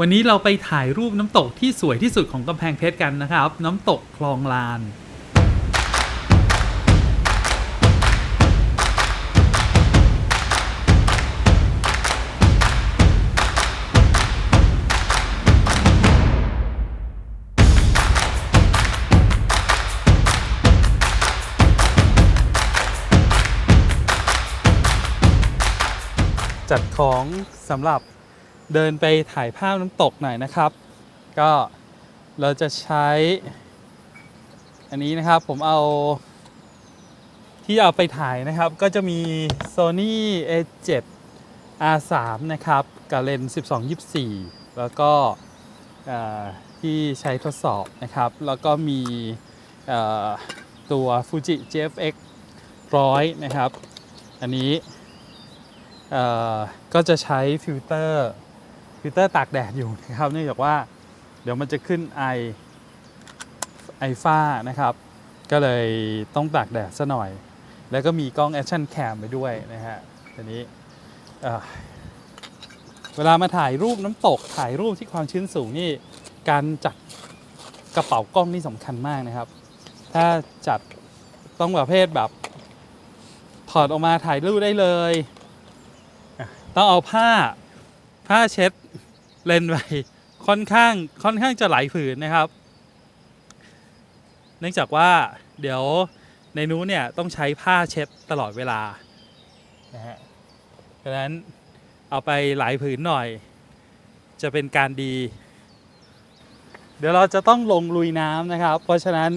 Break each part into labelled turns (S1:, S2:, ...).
S1: วันนี้เราไปถ่ายรูปน้ำตกที่สวยที่สุดของกำแพงเพชรกันนะครับ น้ำตกคลองลาน จัดของสำหรับ เดินไปถ่ายภาพน้ำตกหน่อยนะครับ ก็เราจะใช้ อันนี้นะครับผมเอาที่เอาไปถ่ายนะครับ ก็จะมี Sony A7 R3 นะครับ กับเลนส์12-24 แล้วก็ที่ใช้ทดสอบนะครับ แล้วก็มีตัว Fuji GFX 100 นะครับ อันนี้ก็จะใช้ฟิลเตอร์ ฟิเตอร์ตากแดดอยู่นะครับ เนื่องจากว่าเดี๋ยวมันจะขึ้นไอไอฟ้านะครับ ก็เลยต้องตากแดดซะหน่อย แล้วก็มีกล้อง Action Cam ไปด้วยนะฮะทีนี้เอ่อเวลามาถ่ายรูปน้ำตกถ่ายรูปที่ความชื้นสูงนี่การจัดกระเป๋ากล้องนี่สำคัญมากนะครับ ถ้าจัดต้องประเภทแบบ ถอดออกมาถ่ายรูปได้เลย ต้องเอาผ้า ผ้าเช็ดเลนไปค่อนข้างค่อนข้างจะหลายผืนนะครับ เนื่องจากว่าเดี๋ยวในนู้นเนี่ยต้องใช้ผ้าเช็ดตลอดเวลานะฮะดังนั้นเอาไปหลายผืนหน่อย จะเป็นการดี เดี๋ยวเราจะต้องลงลุยน้ำนะครับ เพราะฉะนั้น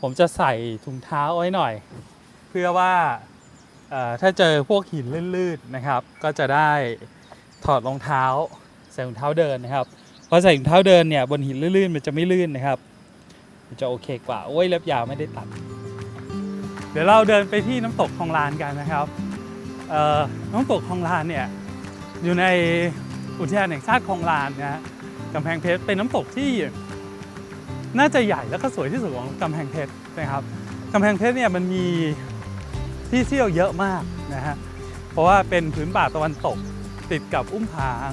S1: ผมจะใส่ถุงเท้าไว้หน่อย เพื่อว่าถ้าเจอพวกหินลื่นๆนะครับ ก็จะได้ อดรองเท้าใส่รองเท้าเดินนะครับเพราะใส่รองเท้าเดินเนี่ยบนหินลื่นๆมันจะไม่ลื่นนะครับ มันจะโอเคกว่าโอ้ยเล็บยาวไม่ได้ตัด เดี๋ยวเราเดินไปที่น้ำตกคลองลานกันนะครับน้ำตกคลองลานเนี่ยอยู่ในอุทยานแห่งชาติคลองลานนะฮะกำแพงเพชรเป็นน้ำตกที่น่าจะใหญ่แล้วก็สวยที่สุดของกำแพงเพชรนะครับกำแพงเพชรเนี่ยมันมีที่เที่ยวเยอะมากนะฮะเพราะว่าเป็นพื้นป่าตะวันตก ติดกับอุ้มผาง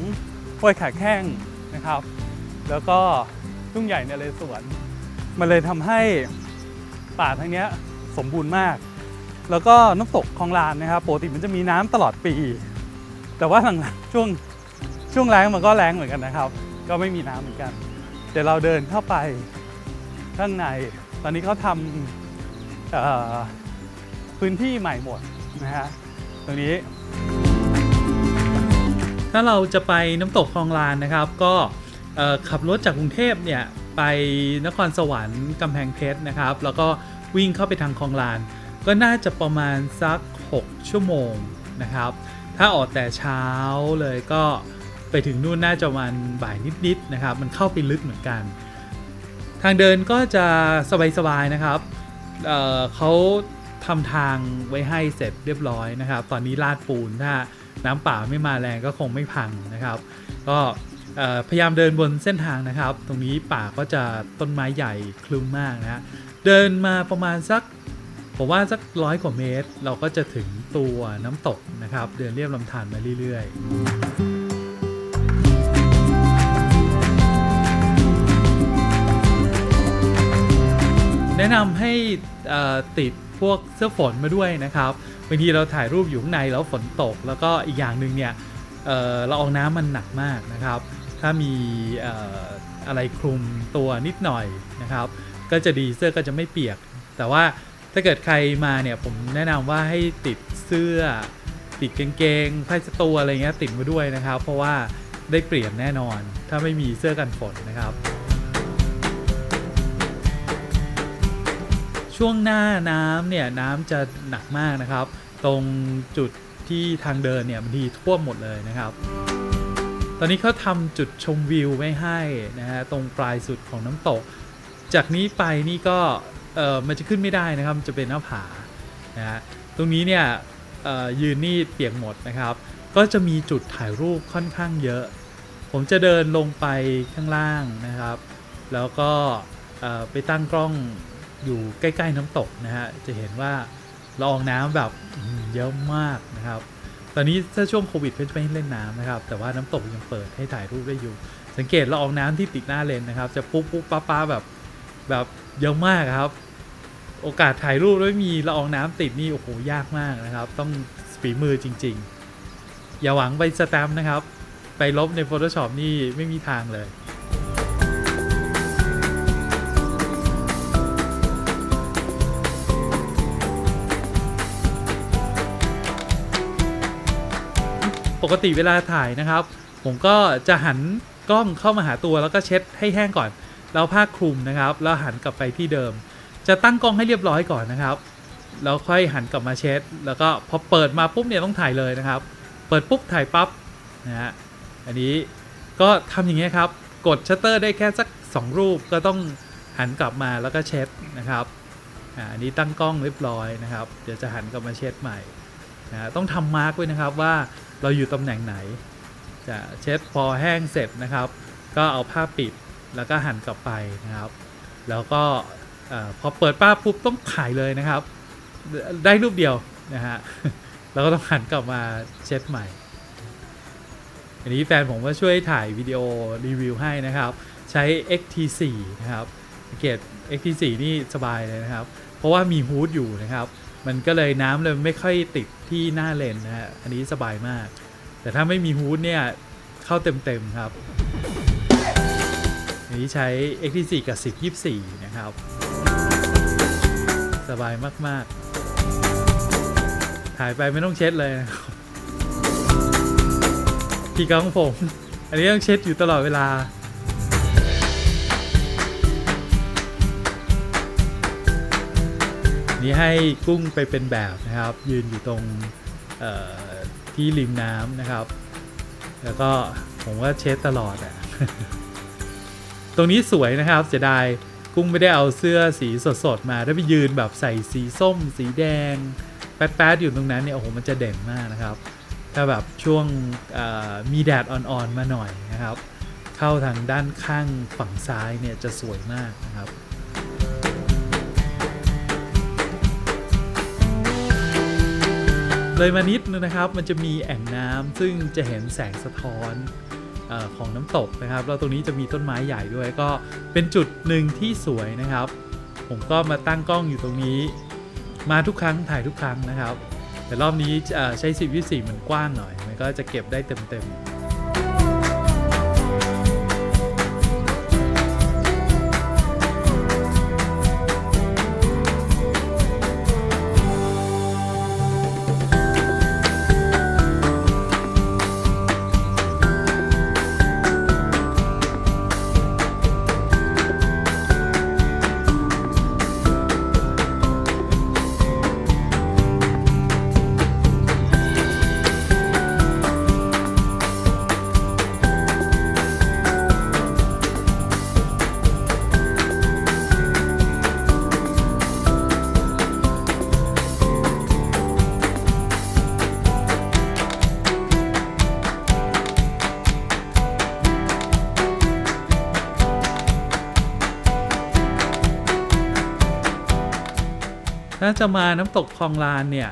S1: ห้วยขาแข้งนะครับ แล้วก็ทุ่งใหญ่ในเรสวน มันเลยทำให้ป่าทั้งนี้สมบูรณ์มาก แล้วก็น้ำตกคลองลานนะครับปกติมันจะมีน้ำตลอดปี แต่ว่าหลังๆช่วงช่วงแล้งมันก็แล้งเหมือนกันนะครับ ก็ไม่มีน้ำเหมือนกัน เดี๋ยวเราเดินเข้าไปข้างใน ตอนนี้เขาทำพื้นที่ใหม่หมดนะฮะตรงนี้ ถ้าเราจะไปน้ำตกคลองลานนะครับ ก็ขับรถจากกรุงเทพเนี่ยไปนครสวรรค์กำแพงเพชรนะครับ แล้วก็วิ่งเข้าไปทางคลองลาน ก็น่าจะประมาณสัก 6 ชั่วโมงนะครับ ถ้าออกแต่เช้าเลยก็ไปถึงนู่นน่าจะประมาณบ่ายนิดๆนะครับ มันเข้าไปลึกเหมือนกัน ทางเดินก็จะสบายๆนะครับเเขาทำทางไว้ให้เสร็จเรียบร้อยนะครับ ตอนนี้ลาดปูนถ้า น้ำป่าไม่มาแรงก็คงไม่พังนะครับ ก็พยายามเดินบนเส้นทางนะครับ ตรงนี้ป่าก็จะต้นไม้ใหญ่คลุมมากนะฮะเดินมาประมาณสักผมว่าสักร้อยกว่าเมตร เราก็จะถึงตัวน้ำตกนะครับ เดินเรียบลำธารมาเรื่อยๆแนะนำให้ติด พวกเสื้อฝนมาด้วยนะครับบางทีเราถ่ายรูปอยู่ข้างในแล้วฝนตก แล้วก็อีกอย่างหนึ่งเนี่ยเอ่ออองน้ำมันหนักมากนะครับ ถ้ามีอะไรคลุมตัวนิดหน่อยนะครับ ก็จะดีเสื้อก็จะไม่เปียก แต่ว่าถ้าเกิดใครมาเนี่ยผมแนะนำว่าให้ติดเสื้อ ติดกางเกงผ้าเช็ดตัวอะไรเงี้ยติดมาด้วยนะครับ เพราะว่าได้เปลี่ยนแน่นอน ถ้าไม่มีเสื้อกันฝนนะครับ ช่วงหน้าน้ำเนี่ยน้ำจะหนักมากนะครับ ตรงจุดที่ทางเดินเนี่ยบางทีท่วมหมดเลยนะครับ ตอนนี้เขาทำจุดชมวิวไว้ให้นะฮะตรงปลายสุดของน้ำตก จากนี้ไปนี่ก็เออมันจะขึ้นไม่ได้นะครับจะเป็นหน้าผานะฮะตรงนี้เนี่ยเอ่อยืนนี่เปียกหมดนะครับ ก็จะมีจุดถ่ายรูปค่อนข้างเยอะ ผมจะเดินลงไปข้างล่างนะครับ แล้วก็เออไปตั้งกล้อง อยู่ใกล้ๆน้ำตกนะฮะจะเห็นว่าละอองน้ำแบบเยอะมากนะครับ ตอนนี้ถ้าช่วงโควิดเขาจะไม่ให้เล่นน้ำนะครับ แต่ว่าน้ำตกยังเปิดให้ถ่ายรูปได้อยู่ สังเกตละอองน้ำที่ติดหน้าเลนนะครับ จะปุ๊บปุ๊บป้าป้าแบบแบบเยอะมากครับ โอกาสถ่ายรูปแล้วไม่มีละอองน้ำติดนี่โอ้โหยากมากนะครับ ต้องฝีมือจริง ๆ อย่าหวังไปสแตมป์นะครับ ไปลบใน Photoshop นี่ไม่มีทางเลย ปกติเวลาถ่ายนะครับ ผมก็จะหันกล้องเข้ามาหาตัวแล้วก็เช็ดให้แห้งก่อน แล้วผ้าคลุมนะครับ แล้วหันกลับไปที่เดิม จะตั้งกล้องให้เรียบร้อยก่อนนะครับแล้วค่อยหันกลับมาเช็ด แล้วก็พอเปิดมาปุ๊บเนี่ยต้องถ่ายเลยนะครับ เปิดปุ๊บถ่ายปั๊บนะฮะอันนี้ก็ทำอย่างเงี้ยครับ กดชัตเตอร์ได้แค่สัก 2 รูปก็ต้องหันกลับมาแล้วก็เช็ดนะครับอันนี้ตั้งกล้องเรียบร้อยนะครับ เดี๋ยวจะหันกลับมาเช็ดใหม่นะฮะต้องทำมาร์กไว้นะครับว่า เราอยู่ตำแหน่งไหน จะเช็ดพอแห้งเสร็จนะครับ ก็เอาผ้าปิดแล้วก็หันกลับไปนะครับ แล้วก็พอเปิดป้าปุ๊บต้องถ่ายเลยนะครับ ได้รูปเดียวนะฮะแล้วก็ต้องหันกลับมาเช็ดใหม่ อันนี้แฟนผมก็ช่วยถ่ายวิดีโอรีวิวให้นะครับ ใช้ XT4 นะครับสังเกต XT4 นี่สบายเลยนะครับ เพราะว่ามีฮูดอยู่นะครับ มันก็เลยน้ำเลยไม่ค่อยติดที่หน้าเลนนะฮะ อันนี้สบายมาก แต่ถ้าไม่มีฮูดเนี่ย เข้าเต็มๆครับ อันนี้ใช้ XT4 กับ 1024 นะครับ สบายมากๆ ถ่ายไปไม่ต้องเช็ดเลยนะครับที่กล้องผม อันนี้ต้องเช็ดอยู่ตลอดเวลา นี่ให้กุ้งไปเป็นแบบนะครับ ยืนอยู่ตรงที่ริมน้ำนะครับ แล้วก็ผมก็เช็ดตลอดอะตรงนี้สวยนะครับเสียดายกุ้งไม่ได้เอาเสื้อสีสดๆมาถ้าไปยืนแบบใส่สีส้ม สีแดง แป๊ดๆอยู่ตรงนั้นเนี่ยโอ้โหมันจะเด่นมากนะครับ ถ้าแบบช่วงมีแดดอ่อนๆมาหน่อยนะครับ เข้าทางด้านข้างฝั่งซ้ายเนี่ยจะสวยมากนะครับ เลยมานิดนึงนะครับ มันจะมีแอ่งน้ำซึ่งจะเห็นแสงสะท้อนอของน้ำตกนะครับ แล้วตรงนี้จะมีต้นไม้ใหญ่ด้วยก็เป็นจุดหนึ่งที่สวยนะครับ ผมก็มาตั้งกล้องอยู่ตรงนี้ มาทุกครั้งถ่ายทุกครั้งนะครับ แต่รอบนี้ใช้10 24มันกว้างหน่อย มันก็จะเก็บได้เต็มๆ ถ้าจะมาน้ำตกคลองลานเนี่ย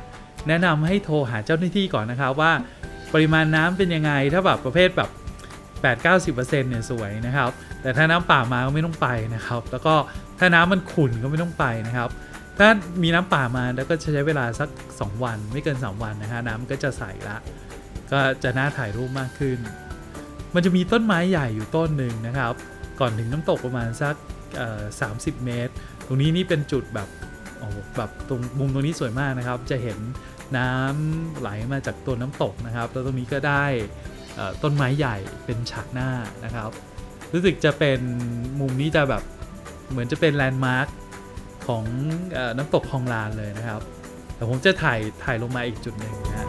S1: แนะนำให้โทรหาเจ้าหน้าที่ก่อนนะครับว่าปริมาณน้ำเป็นยังไงถ้าแบบประเภทแบบ8-90%เนี่ยสวยนะครับ แต่ถ้าน้ำป่ามาก็ไม่ต้องไปนะครับ แล้วก็ถ้าน้ำมันขุ่นก็ไม่ต้องไปนะครับ ถ้ามีน้ำป่ามาแล้วก็จะใช้เวลาสัก 2 วัน ไม่เกิน 3 วันนะฮะน้ำก็จะใสละก็จะน่าถ่ายรูปมากขึ้น มันจะมีต้นไม้ใหญ่อยู่ต้นหนึ่งนะครับ ก่อนถึงน้ำตกประมาณสักเอ่อ30เมตร ตรงนี้นี่เป็นจุดแบบ โอ้แบบตรงมุมตรงนี้สวยมากนะครับ จะเห็นน้ำไหลมาจากตัวน้ำตกนะครับ แล้วตรงนี้ก็ได้ต้นไม้ใหญ่เป็นฉากหน้านะครับ รู้สึกจะเป็นมุมนี้จะแบบเหมือนจะเป็นแลนด์มาร์คของอน้ำตกคลองลานเลยนะครับแต่ผมจะถ่ายถ่ายลงมาอีกจุดหนึ่งนะฮะ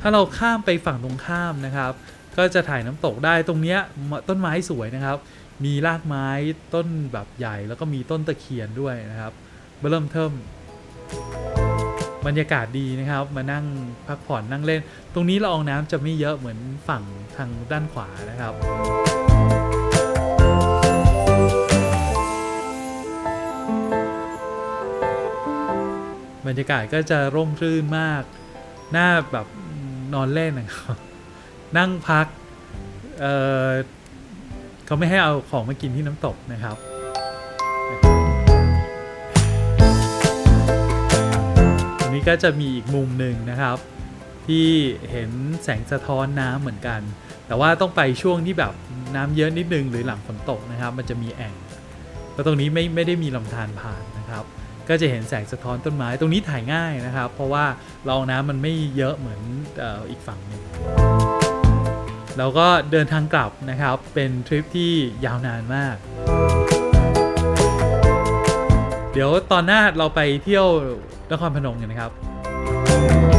S1: ถ้าเราข้ามไปฝั่งตรงข้ามนะครับ ก็จะถ่ายน้ำตกได้ตรงเนี้ยต้นไม้สวยนะครับ มีรากไม้ต้นแบบใหญ่แล้วก็มีต้นตะเคียนด้วยนะครับเริ่มเทิมบรรยากาศดีนะครับ มานั่งพักผ่อนนั่งเล่น ตรงนี้ละอองน้ำจะไม่เยอะเหมือนฝั่งทางด้านขวานะครับบรรยากาศก็จะร่มรื่นมาก หน้าแบบนอนเล่นนะครับ นั่งพักเเขาไม่ให้เอาของมากินที่น้ำตกนะครับตรงนี้ก็จะมีอีกมุมหนึ่งนะครับ ที่เห็นแสงสะท้อนน้ำเหมือนกัน แต่ว่าต้องไปช่วงที่แบบน้ำเยอะนิดนึงหรือหลังฝนตกนะครับ มันจะมีแอ่งแล้วตรงนี้ไม่ไม่ได้มีลำธารผ่านนะครับ ก็จะเห็นแสงสะท้อนต้นไม้ตรงนี้ถ่ายง่ายนะครับ เพราะว่าละองน้ำมันไม่เยอะเหมือนอออีกฝั่งหนึ่ง เราก็เดินทางกลับนะครับ เป็นทริปที่ยาวนานมาก เดี๋ยวตอนหน้าเราไปเที่ยวนครพนมกันนะครับ